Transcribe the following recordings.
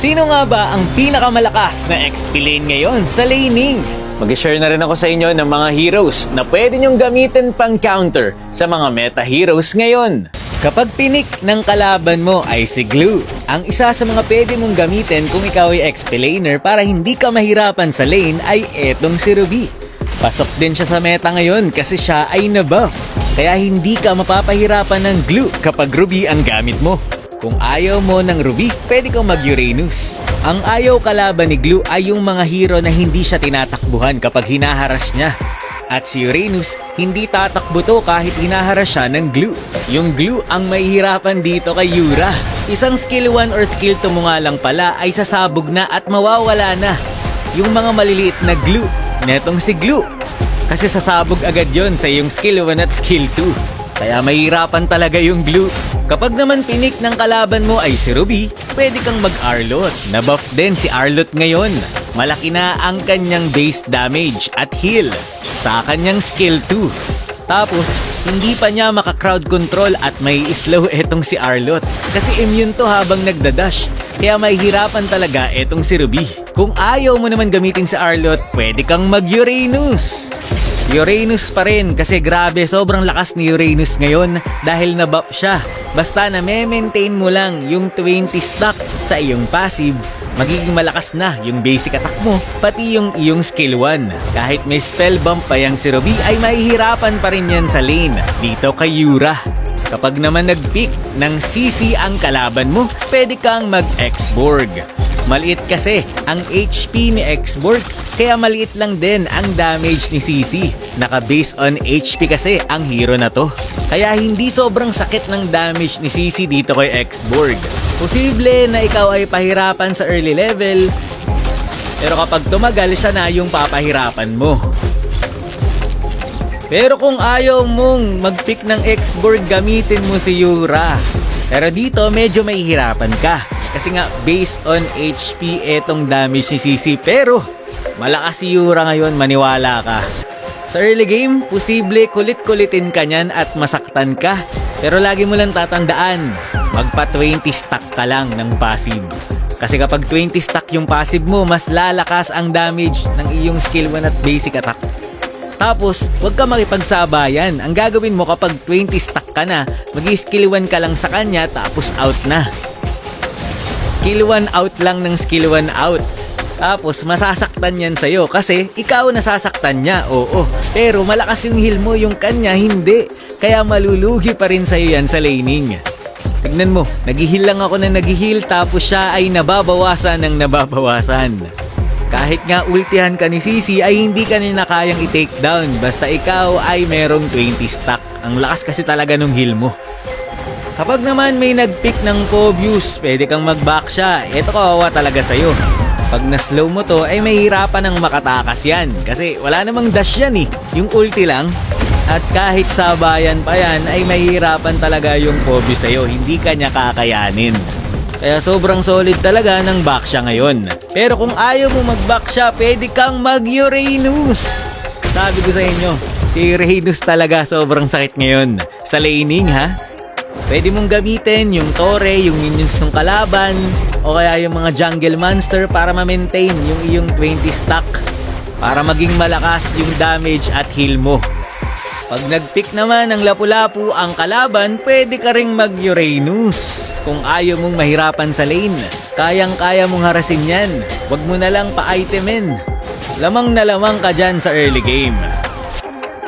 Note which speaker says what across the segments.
Speaker 1: Sino nga ba ang pinakamalakas na XP lane ngayon sa laning? Mag-share na rin ako sa inyo ng mga heroes na pwede nyong gamitin pang counter sa mga meta heroes ngayon. Kapag pinik ng kalaban mo ay si Glue, ang isa sa mga pwede mong gamitin kung ikaw ay XP laner para hindi ka mahirapan sa lane ay etong si Ruby. Pasok din siya sa meta ngayon kasi siya ay nabuff. Kaya hindi ka mapapahirapan ng glue kapag Ruby ang gamit mo. Kung ayaw mo ng Ruby, pwede kang mag-Uranus. Ang ayaw kalaban ni Glue ay yung mga hero na hindi siya tinatakbuhan kapag hinaharas niya. At si Uranus, hindi tatakbo to kahit hinaharas siya ng Glue. Yung Glue ang mahihirapan dito kay Yura. Isang skill 1 or skill 2 mo nga lang pala ay sasabog na at mawawala na. Yung mga maliliit na Glue, netong si Glue. Kasi sasabog agad yon sa iyong skill 1 at skill 2. Kaya mahirapan talaga yung glue. Kapag naman pinik ng kalaban mo ay si Ruby, pwede kang mag-Arlot. Nabuff din si Arlot ngayon. Malaki na ang kanyang base damage at heal sa kanyang skill 2. Tapos, hindi pa niya maka-crowd control at may slow etong si Arlot. Kasi immune to habang nagdadash. Kaya mahihirapan talaga etong si Ruby. Kung ayaw mo naman gamitin si Arlot, pwede kang mag-Uranus. Uranus pa rin kasi grabe sobrang lakas ni Uranus ngayon dahil nabuff siya. Basta na maintain mo lang yung 20 stack sa iyong passive, magiging malakas na yung basic attack mo, pati yung iyong skill 1. Kahit may spell bump pa yang si Ruby ay mahihirapan pa rin yan sa lane dito kay Yura. Kapag naman nag-pick ng CC ang kalaban mo, pwede kang mag-X-Borg. Maliit kasi ang HP ni X-Borg, kaya maliit lang din ang damage ni CC. Naka-base on HP kasi ang hero na to. Kaya hindi sobrang sakit ng damage ni CC dito kay X-Borg. Posible na ikaw ay pahirapan sa early level, pero kapag tumagal siya na yung papahirapan mo. Pero kung ayaw mong mag-pick ng X-Borg, gamitin mo si Yura. Pero dito, medyo mahihirapan ka. Kasi nga, based on HP, etong damage ni CC. Pero, malakas si Yura ngayon, maniwala ka. Sa early game, posible kulit-kulitin ka niyan at masaktan ka. Pero lagi mo lang tatandaan, magpa 20 stack ka lang ng passive. Kasi kapag 20 stack yung passive mo, mas lalakas ang damage ng iyong skill 1 at basic attack. Tapos, huwag ka makipagsabayan. Ang gagawin mo kapag 20 stack ka na, mag-skill 1 ka lang sa kanya tapos out na. Skill 1 out lang ng skill 1 out. Tapos, masasaktan yan sa'yo kasi ikaw nasasaktan niya, oo. Pero malakas yung heal mo, yung kanya hindi. Kaya malulugi pa rin sa'yo yan sa laning. Tignan mo, naghihil lang ako na naghihil tapos siya ay nababawasan ng nababawasan. Kahit nga ultihan ka ni Sisi ay hindi ka na kayang i-take down basta ikaw ay merong 20 stack. Ang lakas kasi talaga nung heal mo. Kapag naman may nag-pick ng Cobius, pwede kang mag-back siya. Ito kawawa talaga sa'yo. Pag na-slow mo to, ay mahirapan ng makatakas yan. Kasi wala namang dash yan eh. Yung ulti lang. At kahit sabayan pa yan, ay mahirapan talaga yung Cobius sa'yo. Hindi ka niya kakayanin. Kaya sobrang solid talaga ng back siya ngayon. Pero kung ayaw mo mag-back siya, pwede kang mag-Uranus. Sabi ko sa inyo, si Uranus talaga sobrang sakit ngayon. Sa laning ha? Pwede mong gamitin yung tore, yung minions ng kalaban, o kaya yung mga jungle monster para ma-maintain yung iyong 20 stack. Para maging malakas yung damage at heal mo. Pag nag-pick naman ng lapu-lapu ang kalaban, pwede ka ring mag-Uranus. Kung ayaw mong mahirapan sa lane, kayang-kaya mong harasin yan. Huwag mo na lang pa-itemin. Lamang na lamang ka dyan sa early game.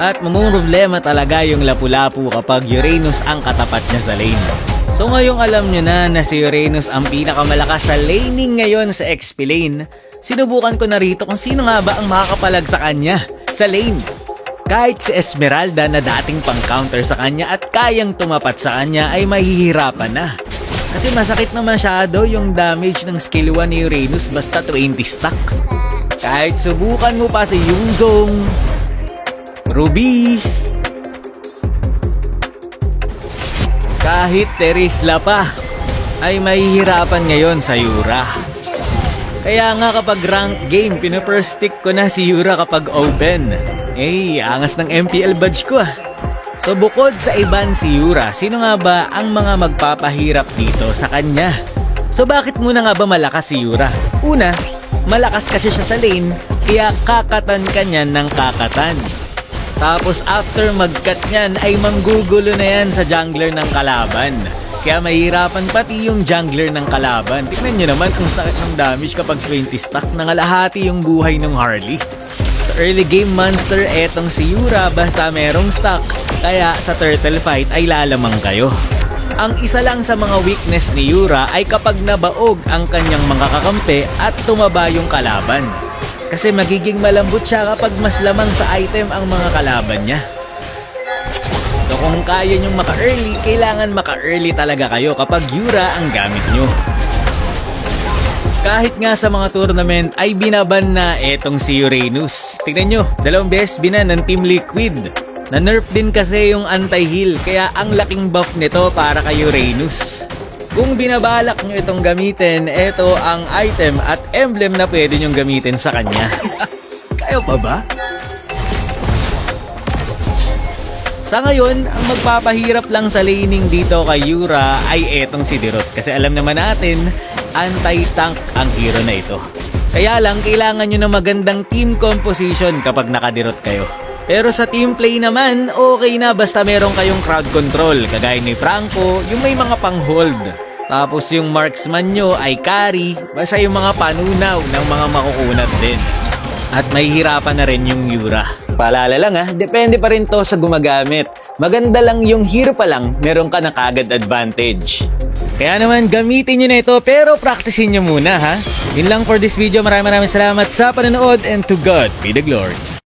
Speaker 1: At problema talaga yung lapu-lapu kapag Uranus ang katapat niya sa lane. So ngayong alam nyo na na si Uranus ang pinakamalakas sa laning ngayon sa XP lane, sinubukan ko na rito kung sino nga ba ang makakapalag sa kanya sa lane. Kahit si Esmeralda na dating pang-counter sa kanya at kayang tumapat sa kanya ay mahihirapan na. Kasi masakit na masyado yung damage ng skill 1 ni Uranus basta 20 stack. Kahit subukan mo pa si Yunzong, Ruby, kahit Terisla pa, ay mahihirapan ngayon sa Yura. Kaya nga kapag rank game, pinapirst stick ko na si Yura kapag open. Eh, angas ng MPL badge ko ah. So bukod sa iban si Yura, sino nga ba ang mga magpapahirap dito sa kanya? So bakit muna nga ba malakas si Yura? Una, malakas kasi siya sa lane, kaya kakatan ka niyan ng kakatan. Tapos after mag-cut niyan ay manggugulo na yan sa jungler ng kalaban. Kaya mahirapan pati yung jungler ng kalaban. Tingnan nyo naman kung sakit ng damage kapag 20 stack nangalahati yung buhay ng Harley. Sa early game monster, etong si Yura basta merong stock. Kaya sa turtle fight ay lalamang kayo. Ang isa lang sa mga weakness ni Yura ay kapag nabaog ang kanyang mga kakampi at tumaba yung kalaban. Kasi magiging malambot siya kapag mas lamang sa item ang mga kalaban niya. So kung kaya nyong maka-early, kailangan maka-early talaga kayo kapag Yura ang gamit nyo. Kahit nga sa mga tournament ay binaban na etong si Uranus. Tignan nyo, dalawang beses binan ng Team Liquid. Na-nerf din kasi yung anti-heal kaya ang laking buff nito para kay Uranus. Kung binabalak nyo itong gamitin, ito ang item at emblem na pwede nyong gamitin sa kanya. Kayo pa ba? Sa ngayon, ang magpapahirap lang sa laning dito kay Yura ay etong si Dirot. Kasi alam naman natin, anti-tank ang hero na ito. Kaya lang, kailangan nyo ng magandang team composition kapag nakadirot kayo. Pero sa team play naman, okay na basta meron kayong crowd control. Kagaya ni Franco, yung may mga pang-hold. Tapos yung marksman nyo ay carry, basta yung mga panunaw ng mga makukunat din. At may hirapan na rin yung Yura. Paalala lang ha, depende pa rin to sa gumagamit. Maganda lang yung hero pa lang, meron ka na kagad advantage. Kaya naman gamitin nyo na ito pero practicein nyo muna ha. Yun lang for this video. Maraming maraming salamat sa panonood and to God be the glory.